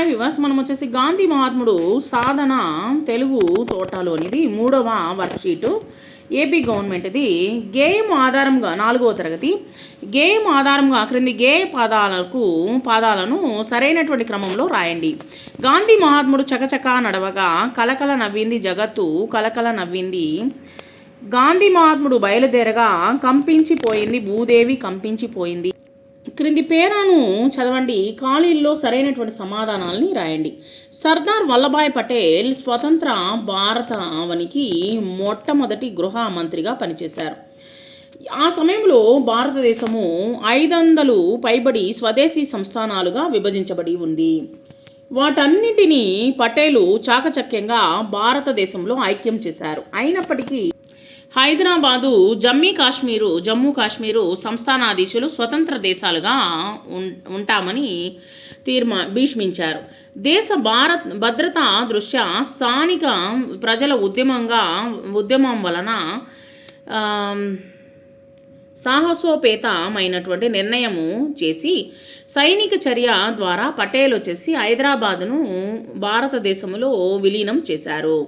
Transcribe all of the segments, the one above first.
Hi వివాస్. మనం వచ్చేసి గాంధీ మహాత్ముడు సాధన తెలుగు తోటలోనిది మూడవ వర్క్షీటు. ఏపీ గవర్నమెంట్ది గేయం ఆధారంగా నాలుగవ తరగతి. గేయం ఆధారంగా క్రింది గేయ పాదాలకు పాదాలను సరైనటువంటి క్రమంలో రాయండి. గాంధీ మహాత్ముడు చకచక నడవగా కలకల నవ్వింది జగత్తు కలకల నవ్వింది. గాంధీ మహాత్ముడు బయలుదేరగా కంపించిపోయింది భూదేవి కంపించిపోయింది. క్రింది పేరాను చదవండి. ఖాళీల్లో సరైనటువంటి సమాధానాలని రాయండి. సర్దార్ వల్లభాయ్ పటేల్ స్వతంత్ర భారతావనికి మొట్టమొదటి గృహ మంత్రిగా పనిచేశారు. ఆ సమయంలో భారతదేశము ఐదు వందలు పైబడి స్వదేశీ సంస్థానాలుగా విభజించబడి ఉంది. వాటన్నిటినీ పటేలు చాకచక్యంగా భారతదేశంలో ఐక్యం చేశారు. అయినప్పటికీ హైదరాబాదు జమ్మీ కాశ్మీరు జమ్మూ కాశ్మీరు సంస్థానాధీశులు స్వతంత్ర దేశాలుగా ఉం- ఉంటామని తీర్మా భీష్మించారు. దేశ భారత్ భద్రతా దృష్ట్యా స్థానిక ప్రజల ఉద్యమంగా ఉద్యమం వలన సాహసోపేతమైనటువంటి నిర్ణయము చేసి సైనిక చర్య ద్వారా పటేల్ వచ్చేసి హైదరాబాదును భారతదేశంలో విలీనం చేశారు.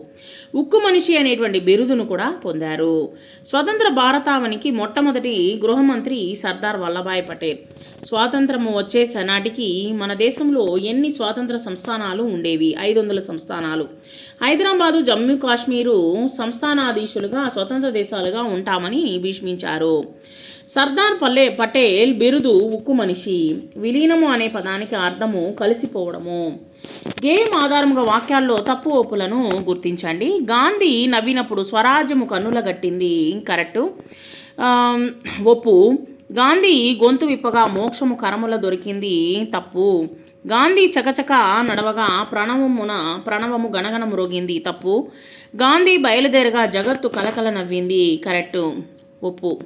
ఉక్కు మనిషి అనేటువంటి బిరుదును కూడా పొందారు. స్వతంత్ర భారతావనికి మొట్టమొదటి గృహమంత్రి సర్దార్ వల్లభాయ్ పటేల్. స్వాతంత్రము వచ్చేసే నాటికి మన దేశంలో ఎన్ని స్వాతంత్ర సంస్థానాలు ఉండేవి? ఐదు వందల సంస్థానాలు. హైదరాబాదు జమ్మూ కాశ్మీరు సంస్థానాధీశులుగా స్వతంత్ర దేశాలుగా ఉంటామని భీష్మించారు. సర్దార్ పల్లె పటేల్ బిరుదు ఉక్కు మనిషి. విలీనము అనే పదానికి అర్థము కలిసిపోవడము. గేమ్ ఆధారంగా వాక్యాల్లో తప్పు ఒప్పులను గుర్తించండి. గాంధీ నవ్వినప్పుడు స్వరాజ్యము కన్నులగట్టింది కరెక్టు కరెక్ట్ ఒప్పు. గాంధీ గొంతు విప్పగా మోక్షము కరముల దొరికింది. తప్పు. గాంధీ చకచక నడవగా ప్రణవమున ప్రణవము గణగణ మ్రోగింది. తప్పు. గాంధీ బయలుదేరగా జగత్తు కలకల నవ్వింది. కరెక్టు. ఒప్పు.